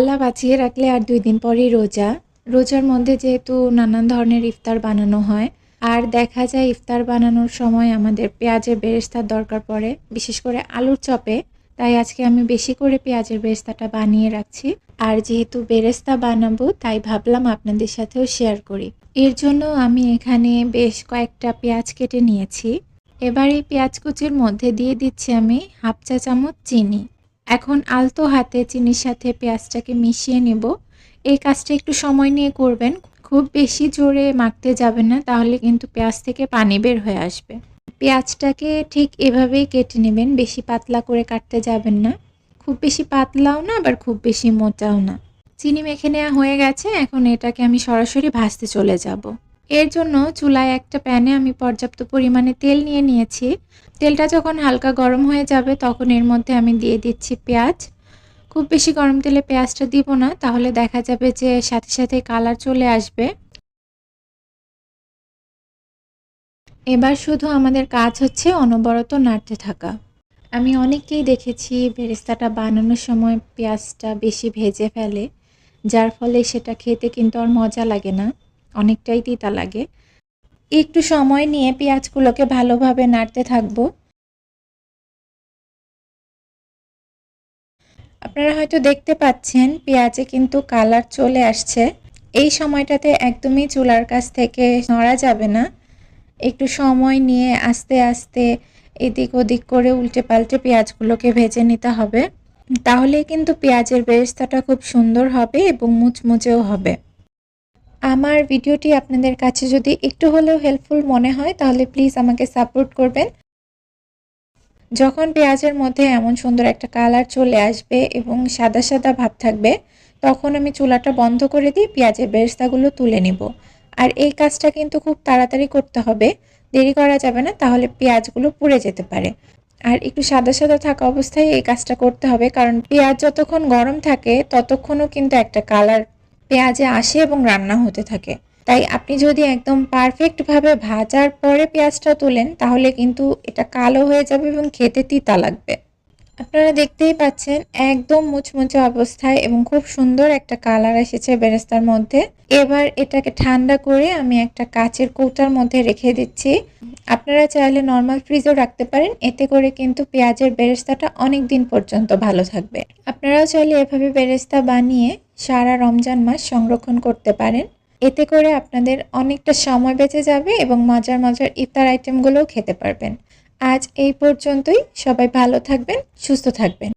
আল্লাহ বাঁচিয়ে রাখলে আর দুই দিন পরেই রোজা। রোজার মধ্যে যেহেতু নানান ধরনের ইফতার বানানো হয়, আর দেখা যায় ইফতার বানানোর সময় আমাদের পেঁয়াজের বেরেস্তার দরকার পড়ে, বিশেষ করে আলুর চপে। তাই আজকে আমি বেশি করে পেঁয়াজের বেরেস্তাটা বানিয়ে রাখছি। আর যেহেতু বেরেস্তা বানাবো, তাই ভাবলাম আপনাদের সাথেও শেয়ার করি। এর জন্য আমি এখানে বেশ কয়েকটা পেঁয়াজ কেটে নিয়েছি। এবার এই পেঁয়াজ কুচির মধ্যে দিয়ে দিচ্ছি আমি হাফ চা চামচ চিনি। এখন আলতো হাতে চিনির সাথে পেঁয়াজটাকে মিশিয়ে নেব। এই কাজটা একটু সময় নিয়ে করবেন। খুব বেশি জোরে মাখতে যাবেন না, তাহলে কিন্তু পেঁয়াজ থেকে পানি বের হয়ে আসবে। পেঁয়াজটাকে ঠিক এভাবেই কেটে নেবেন, বেশি পাতলা করে কাটতে যাবেন না। খুব বেশি পাতলাও না, আবার খুব বেশি মোটাও না। চিনি মেখে নেওয়া হয়ে গেছে, এখন এটাকে আমি সরাসরি ভাজতে চলে যাব। এর জন্য চুলায় একটা প্যানে আমি পর্যাপ্ত পরিমাণে তেল নিয়ে নিয়েছি। তেলটা যখন হালকা গরম হয়ে যাবে তখন এর মধ্যে আমি দিয়ে দিচ্ছি পেঁয়াজ। খুব বেশি গরম তেলে পেঁয়াজটা দিব না, তাহলে দেখা যাবে যে সাথে সাথে কালার চলে আসবে। এবার শুধু আমাদের কাজ হচ্ছে অনবরত নাড়তে থাকা। আমি অনেককেই দেখেছি বেরেস্তাটা বানানোর সময় পেঁয়াজটা বেশি ভেজে ফেলে, যার ফলে সেটা খেতে কিন্তু আর মজা লাগে না। অনেকটাই তিতা লাগে। একটু সময় নিয়ে পেঁয়াজগুলোকে ভালোভাবে নাড়তে থাকব। আপনারা হয়তো দেখতে পাচ্ছেন, পেঁয়াজে কিন্তু কালার চলে আসছে। এই সময়টাতে একদমই চুলার কাছ থেকে নড়া যাবে না। একটু সময় নিয়ে আস্তে আস্তে এদিক ওদিক করে উল্টে পাল্টে পেঁয়াজগুলোকে ভেজে নিতে হবে। তাহলে কিন্তু পেঁয়াজের বেরেস্তাটা খুব সুন্দর হবে এবং মুচমুচেও হবে। আমার ভিডিওটি আপনাদের কাছে যদি একটু হলেও হেল্পফুল মনে হয়, তাহলে প্লিজ আমাকে সাপোর্ট করবেন। যখন পেঁয়াজের মধ্যে এমন সুন্দর একটা কালার চলে আসবে এবং সাদা সাদা ভাব থাকবে, তখন আমি চুলাটা বন্ধ করে দিয়ে পেঁয়াজের বেরেস্তাগুলো তুলে নিব। আর এই কাজটা কিন্তু খুব তাড়াতাড়ি করতে হবে, দেরি করা যাবে না, তাহলে পেঁয়াজগুলো পুড়ে যেতে পারে। আর একটু সাদা সাদা থাকা অবস্থায় এই কাজটা করতে হবে, কারণ পেঁয়াজ যতক্ষণ গরম থাকে, ততক্ষণও কিন্তু একটা কালার পেঁয়াজে আসে এবং রান্না হতে থাকে। তাই আপনি যদি একদম পারফেক্টভাবে ভাজার পরে পেঁয়াজটা তোলেন, তাহলে কিন্তু এটা কালো হয়ে যাবে এবং খেতে তিতা লাগবে। আপনারা দেখতেই পাচ্ছেন, একদম মুচমুচে অবস্থায় এবং খুব সুন্দর একটা কালার এসেছে বেরেস্তার মধ্যে। এবার এটাকে ঠান্ডা করে আমি একটা কাচের কৌটার মধ্যে রেখে দিচ্ছি। আপনারা চাইলে নর্মাল ফ্রিজেও রাখতে পারেন, এতে করে কিন্তু পেঁয়াজের বেরেস্তাটা অনেক দিন পর্যন্ত ভালো থাকবে। আপনারাও চাইলে এভাবে বেরেস্তা বানিয়ে সারা রমজান মাস সংরক্ষণ করতে পারেন। এতে করে আপনাদের অনেকটা সময় বেঁচে যাবে এবং মজার মজার ইফতার আইটেমগুলোও খেতে পারবেন। আজ এই পর্যন্তই। সবাই ভালো থাকবেন, সুস্থ থাকবেন।